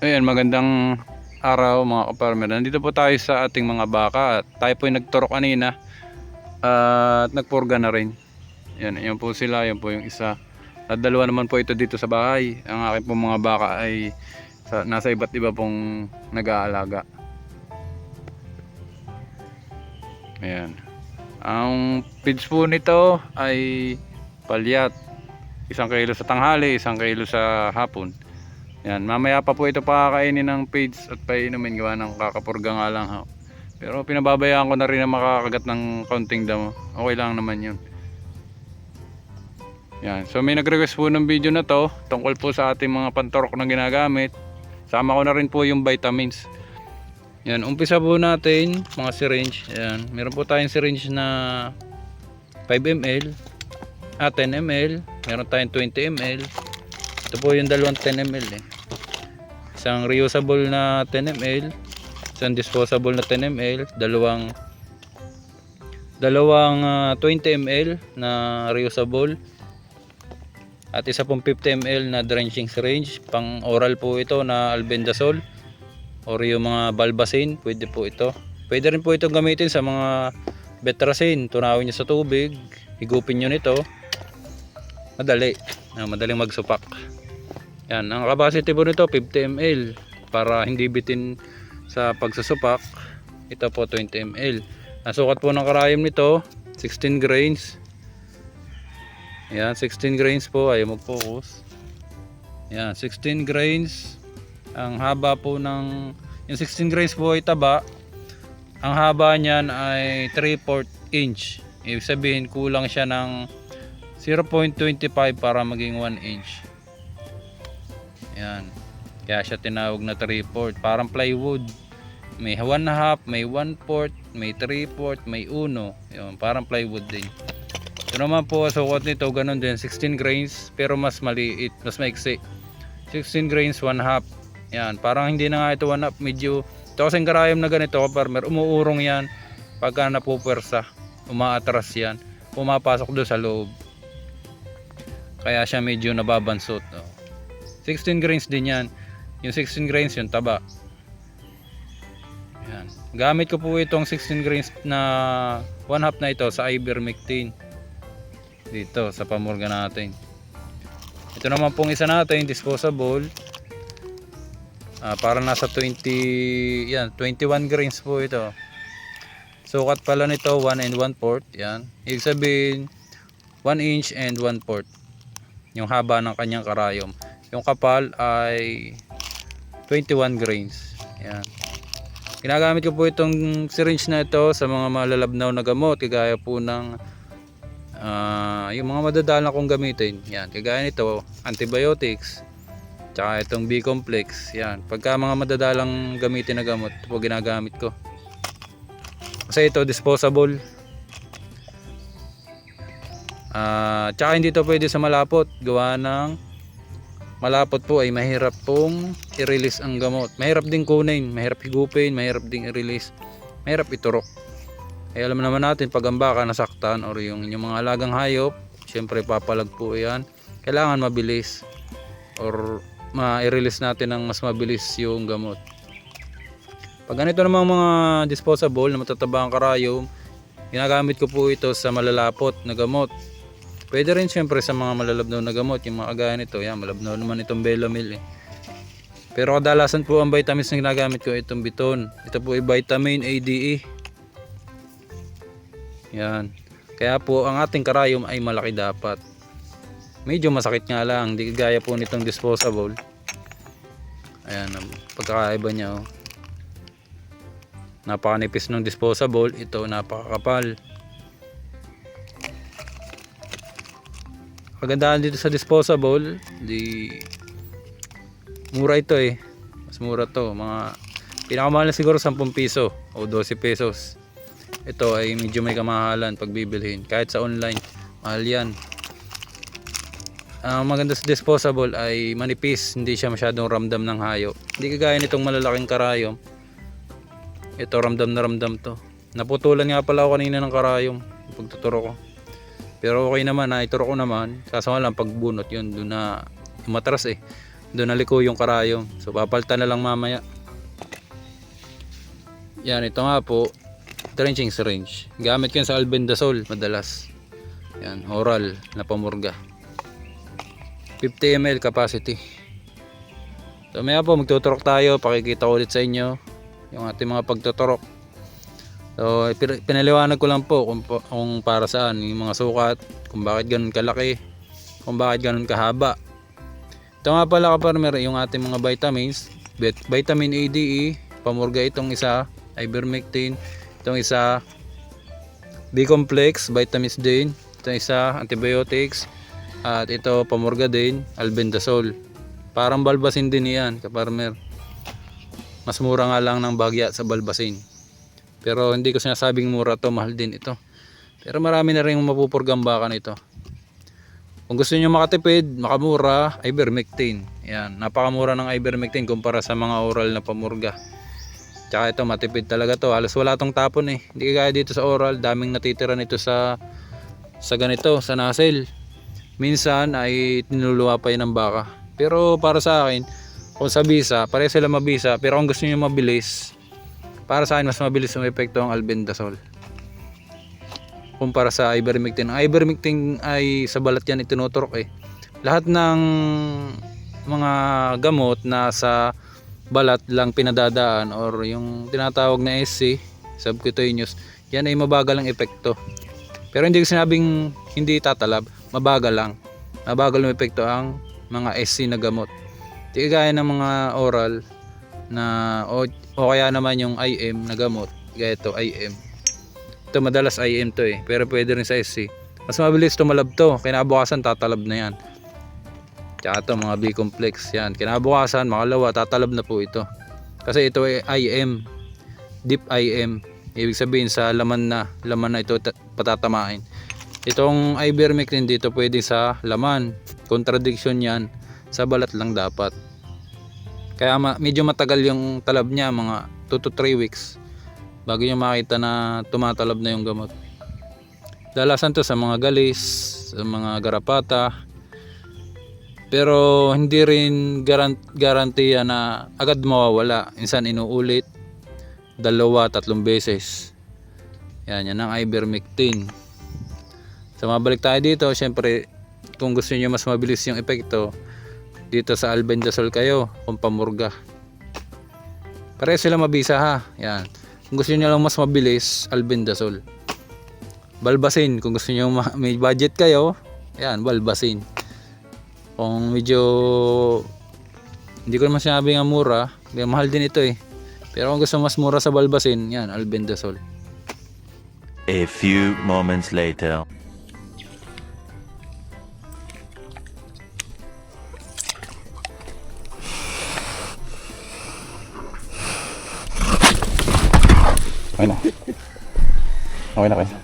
Ayan, magandang araw mga kaparmer. Nandito po tayo sa ating mga baka. Tayo po yung nagturo kanina at nagpurga na rin. Yan, yan po sila, yan po yung isa. At dalawa naman po ito dito sa bahay. Ang aking po mga baka ay sa, nasa iba't iba pong nag-aalaga. Ayan. Ang feeds po nito ay palyat. Isang kilo sa tanghali, isang kilo sa hapon. Yan, mamaya pa po ito pakakainin ng feeds at painumin gawa ng kakapurga nga lang ha. Pero pinababayaan ko na rin na makakagat ng kaunting damo. Okay lang naman yun. Yan, so may nag-request po ng video na to tungkol po sa ating mga pantorok na ginagamit. Sama ko na rin po yung vitamins. Yan, umpisa po natin mga syringe. Yan, meron po tayong syringe na 5 ml, ah 10 ml, meron tayong 20 ml. Ito po yung dalawang 10 ml eh. Isang reusable na 10 ml, isang disposable na 10 ml, dalawang dalawang ah, 20 ml na reusable at isa pong 50 ml na drenching syringe. Pang oral po ito na albendazole or yung mga balbasin pwede po ito. Pwede rin po ito gamitin sa mga betrasin. Tunawin nyo sa tubig higupin nyo nito. Madali. Ah, madaling magsupak yan ang capacity po nito 50 ml para hindi bitin sa pagsusupak. Ito po 20 ml ang sukat po ng karayom nito 16 grains. Yan 16 grains po ayaw mag-focus. Yan 16 grains. Ang haba po ng yung 16 grains po ay taba. Ang haba niyan ay 3 4 inch. Ibig sabihin kulang siya ng 0.25 para maging 1 inch yan. Kaya siya tinawag na 3 4 parang plywood. May 1 half may 1 fourth may 3 fourth may 1 yun parang plywood din. Ito naman po sukat nito ganun din 16 grains pero mas maliit mas maiksi. 16 grains 1 half. Yan parang hindi na nga ito 1 half medyo ito kasing karayom na ganito farmer umuurong yan pagka napupwersa umaatras yan pumapasok doon sa loob. Kaya siya medyo nababansot oh. 16 grains din yan. Yung 16 grains yung taba. Yan. Gamit ko po itong 16 grains na 1 half na ito sa ivermectin. Dito sa pamurga natin. Ito naman pong isa natin disposable. Ah, para nasa 20 yan 21 grains po ito. Sukat pala nito 1 and 1 fourth yan. Ibig sabihin 1 inch and 1 fourth. Yung haba ng kanyang karayom yung kapal ay 21 grains. Yan. Ginagamit ko po itong syringe na ito sa mga malalabnaw na gamot kagaya po ng ah, yung mga madadala kong gamitin. Yan kagaya nito antibiotics tsaka itong B-complex. Yan pagka mga madadalang gamitin na gamot ito po ginagamit ko. Kasi ito disposable. Ah, tsaka hindi to pwede sa malapot gawa ng malapot po ay mahirap pong i-release ang gamot. Mahirap din kunin mahirap higupin mahirap din i-release mahirap iturok ay alam naman natin pag ang baka nasaktan or yung inyong mga alagang hayop syempre papalag po yan. Kailangan mabilis or ma-release natin ng mas mabilis yung gamot. Pag ganito namang mga disposable na matataba ang karayom ginagamit ko po ito sa malalapot na gamot pwede rin syempre sa mga malalabnaw na gamot yung mga kagaya nito. Yan malabnaw naman itong Belamil eh. Pero kadalasan po ang vitamins na ginagamit ko itong biton. Ito po ay vitamin ADE yan. Kaya po ang ating karayom ay malaki dapat. Medyo masakit nga lang hindi gaya po nitong disposable. Ayan pagkakaiba niya oh. napakanipis ng disposable ito napakakapal kagandahan dito sa disposable di mura ito eh mas mura to mga pinakamahal na siguro 10 piso o 12 pesos ito ay medyo may kamahalan pag bibilhin kahit sa online mahal yan ang maganda sa disposable ay manipis, hindi siya masyadong ramdam ng hayo. Hindi kagaya nitong malalaking karayom. Ito ramdam na ramdam to. Naputulan nga pala ako kanina ng karayom pagtuturo ko. Pero okay naman, naituro ko naman. Kaso lang pagbunot yun, doon na umatras eh. Doon naliko yung karayom. So papalitan na lang mamaya. Yan, ito nga po, drenching syringe. Gamit ko sa albendazole madalas. Yan, oral na pamurga. 50 ml capacity. So maya po magtuturok tayo, pakikita ulit sa inyo yung ating mga pagtuturok. So pin- pinaliwanag ko lang po kung, kung para saan yung mga sukat, kung bakit ganun kalaki, kung bakit ganun kahaba. Ito nga pala kaparmer yung ating mga vitamins, vit- vitamin A, D, E, pamurga itong isa, ivermectin, itong isa, B-complex, vitamins din, itong isa, antibiotics, at ito pamurga din, albendazole. Parang balbasin din yan, kaparmer. Mas mura nga lang ng bagya sa balbasin. Pero hindi ko sinasabing mura to, mahal din ito. Pero marami na rin baka nito. Kung gusto niyo makatipid, makamura, ivermectin. Yan, napakamura ng ivermectin kumpara sa mga oral na pamurga. Tsaka ito, matipid talaga to. Halos wala tong tapon eh. Hindi kaya dito sa oral, daming natitira nito sa sa ganito, sa nasel. Minsan ay tinuluwa pa yun ng baka. Pero para sa akin, kung sa bisa, pareho sila mabisa. Pero kung gusto niyo mabilis, para sa akin mas mabilis yung epekto ang albendazole kumpara sa ivermectin. Ang ivermectin ay sa balat yan itinuturok eh. Lahat ng mga gamot na sa balat lang pinadadaan or yung tinatawag na SC, subcutaneous, yan ay mabagal ang epekto. Pero hindi ko sinabing hindi tatalab, mabagal lang. Mabagal ang epekto ang mga SC na gamot. Di gaya ng mga oral na o, kaya naman yung IM na gamot, gaya ito IM. Ito madalas IM to eh, pero pwede rin sa SC. Mas mabilis tumalab to, kinabukasan tatalab na yan. Tsaka ito mga B-complex yan. Kinabukasan, makalawa, tatalab na po ito. Kasi ito ay IM, deep IM. Ibig sabihin sa laman na, laman na ito ta- patatamain. Itong ivermectin dito pwede sa laman. Contradiction yan, sa balat lang dapat. Kaya ma- medyo matagal yung talab niya, mga 2 to 3 weeks bago nyo makita na tumatalab na yung gamot. Dalasan to sa mga galis, sa mga garapata. Pero hindi rin garant garantiya na agad mawawala. Insan inuulit dalawa, tatlong beses. Yan, yan ang ivermectin. So mabalik tayo dito, syempre kung gusto niyo mas mabilis yung epekto, dito sa albendazole kayo, kung pamurga. Pareho sila mabisa ha. Yan. Kung gusto niyo lang mas mabilis, albendazole. Balbasin, kung gusto niyo ma- may budget kayo, yan, balbasin. Kung medyo hindi ko naman sinabi nga mura, mahal din ito eh. Pero kung gusto mas mura sa balbasin, yan, albendazole. A few moments later. Okay na. Okay na kayo.